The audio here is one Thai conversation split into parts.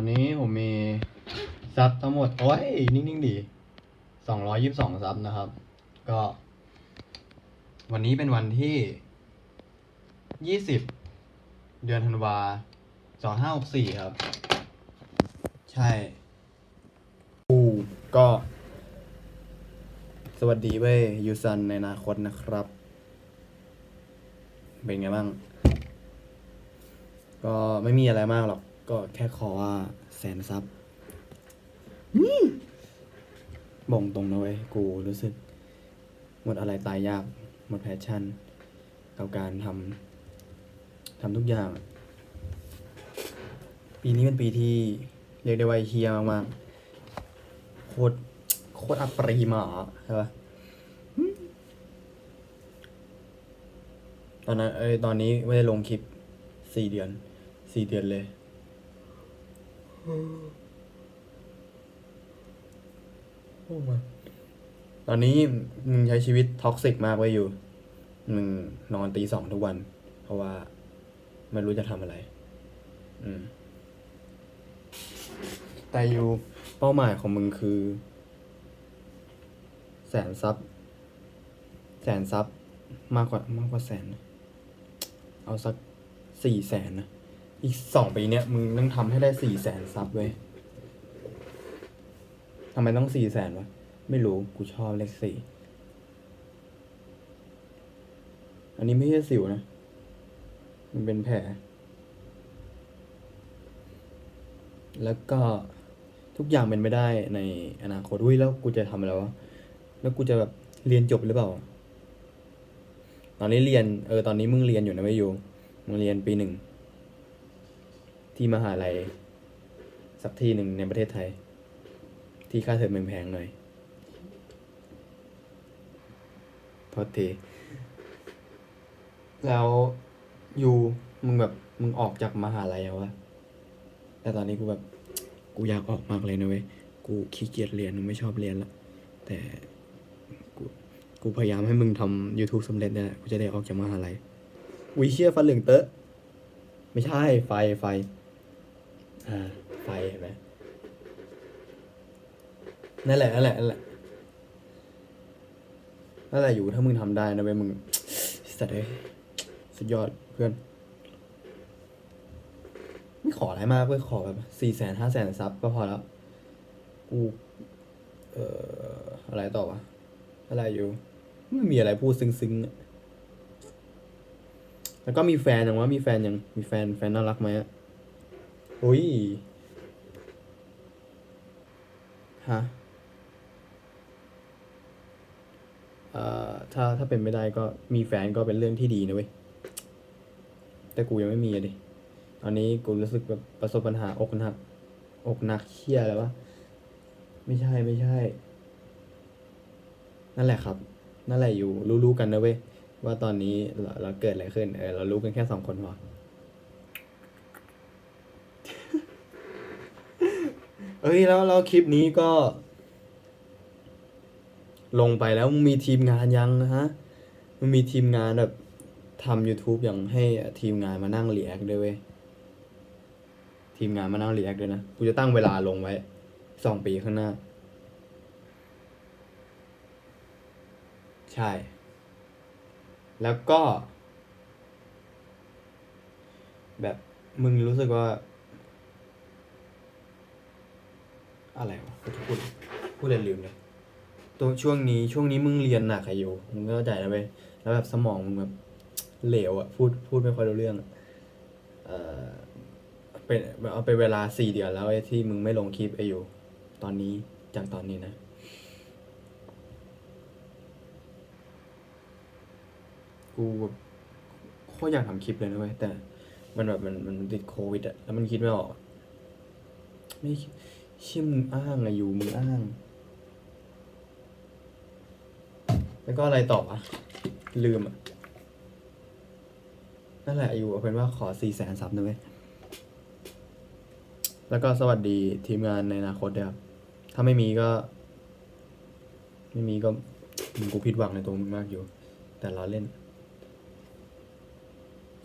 อนนี้ผมมีซับทั้งหมด โอ้ย นิ่งๆดีสองร้อยยิบสองซับนะครับ ก็ วันนี้เป็นวันที่ยี่สิบเดือนธันวาสองห้าหกสี่ครับ ใช่กูก็ สวัสดีเว้ยยูซันในอนาคตนะครับ เป็นไงบ้าง ก็ไม่มีอะไรมากหรอก ก็แค่ขอว่าแสนซับบ่งตรงนะเว้ย กูรู้สึก หมดอะไรตายยาก หมดแพชชั่นกับการทำทำทุกอย่าง ปีนี้เป็นปีที่ เรียกได้ว่าเฮียมากๆโคตรโคตรอัปรีมาใช่ปะตอนนั้นเอ้ยตอนนี้ไม่ได้ลงคลิปสี่เดือนสี่เดือนเลย โอ้มาตอนนี้มึงใช้ชีวิตท็อกซิกมากไว้อยู่ มึงนอนตีสองทุกวัน เพราะว่าไม่รู้จะทำอะไร อืม แต่อยู่เป้าหมายของมึงคือ แสนซับแสนซับมากกว่ามากกว่าแสนนะเอาสักสี่แสนนะ อีกสองปีเนี้ยมึงต้องทำให้ได้สี่แสนซับเว้ยทำไมต้องสี่แสนวะ ไม่รู้ กูชอบเลขสี่ อันนี้ไม่ใช่สิวนะ มันเป็นแผล แล้วก็ทุกอย่างเป็นไม่ได้ในอนาคต อุ้ยแล้วกูจะทำอะไรวะ แล้วกูจะแบบเรียนจบหรือเปล่า ตอนนี้เรียน เออ ตอนนี้มึงเรียนอยู่นะไม่อยู่ มึงเรียนปีหนึ่ง ที่มหาลัยสักที่หนึ่งในประเทศไทย ที่ค่าเทอมแพงๆหน่อยโทษทีแล้วอยู่มึงแบบมึงออกจากมหาลัยแล้ววะแต่ตอนนี้กูแบบกูอยากออกมากเลยนะเว้ยกูขี้เกียจเรียนกูไม่ชอบเรียนละแต่กูกูพยายามให้มึงทำ YouTube สำเร็จเนี่ยแหละกูจะได้ออกจากมหาลัยอุ้ยเชี่ยฟันเหลืองเตอะ ไม่ใช่ไฟไฟ ไฟเห็นไหมนั่นแหละนั่นแหละนั่นแหละนั่นแหละอยู่ถ้ามึงทำได้นะเว้ยมึงสัตว์เอ้ยสุดยอดเพื่อน ไม่ขออะไรมากเพื่อขอแบบสี่แสนห้าแสนซับก็พอแล้วกูเอ่ออะไรต่อวะอะไรอยู่ไม่มีอะไรพูดซึ้งๆแล้วก็มีแฟนยังว่ามีแฟนยังมีแฟนแฟนน่ารักไหมอะ อุ้ย ฮะ เอ่อ ถ้าถ้าเป็นไม่ได้ก็มีแฟนก็เป็นเรื่องที่ดีนะเว้ย แต่กูยังไม่มีอะดิตอนนี้กูรู้สึกแบบประสบปัญหาอกหนัก อกหนักเชี่ยอะไรวะ ไม่ใช่ไม่ใช่ นั่นแหละครับ นั่นแหละอยู่รู้ๆกันนะเว้ยว่าตอนนี้เราเราเกิดอะไรขึ้น เออเรารู้กันแค่สองคนพอ เอ้ยแล้วแล้วคลิปนี้ก็ ลงไปแล้วมึงมีทีมงานยังนะฮะมึงมีทีมงานแบบทำ YouTube อย่างให้ทีมงานมานั่งเรีแอคด้วยเว้ยทีมงานมานั่งเรีแอคด้วยนะ กูจะตั้งเวลาลงไว้สองปีข้างหน้า ใช่ แล้วก็ แบบมึงรู้สึกว่า อะไรวะกูจะพูดพูดเลยลืมเลยตัวช่วงนี้ช่วงนี้มึงเรียนหนักอะอยู่มึงก็เข้าใจนะเว้ยแล้วแบบสมองมึงแบบเหลวอะพูดพูดไม่ค่อยรู้เรื่องเออเป็นเอาไปเวลาสี่เดือนแล้วไอ้ที่มึงไม่ลงคลิปไอ้อยู่ตอนนี้จากตอนนี้นะกูแบบโคตรอยากทำคลิปเลยนะเว้ยแต่ มันแบบมันมันติดโควิดอะแล้วมันคิดไม่ออกไม่ เชื่อมึงอ้างอะอยู่มึงอ้าง แล้วก็อะไรต่อวะ ลืมอะนั่นแหละอยู่เอาเป็นว่าขอสี่แสนซับนะเว้ยแล้วก็สวัสดีทีมงานในอนาคตด้วยครับ ถ้าไม่มีก็ ไม่มีก็มึงกูผิดหวังในตัวมึงมากอยู่ แต่เราเล่น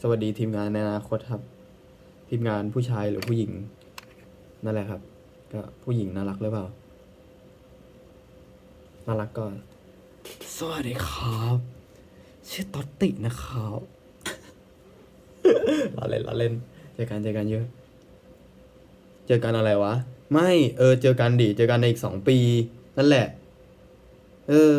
สวัสดีทีมงานในอนาคตครับ ทีมงานผู้ชายหรือผู้หญิง นั่นแหละครับ ก็ผู้หญิงน่ารักหรือเปล่า น่ารักก็สวัสดีครับชื่อต๊อตตินะครับเราเล่นเราเล่น เจอกันเจอกันเยอะ เจอกันอะไรวะ ไม่ เออ เจอกันดิ เจอกันในอีกสองปี นั่นแหละ เออ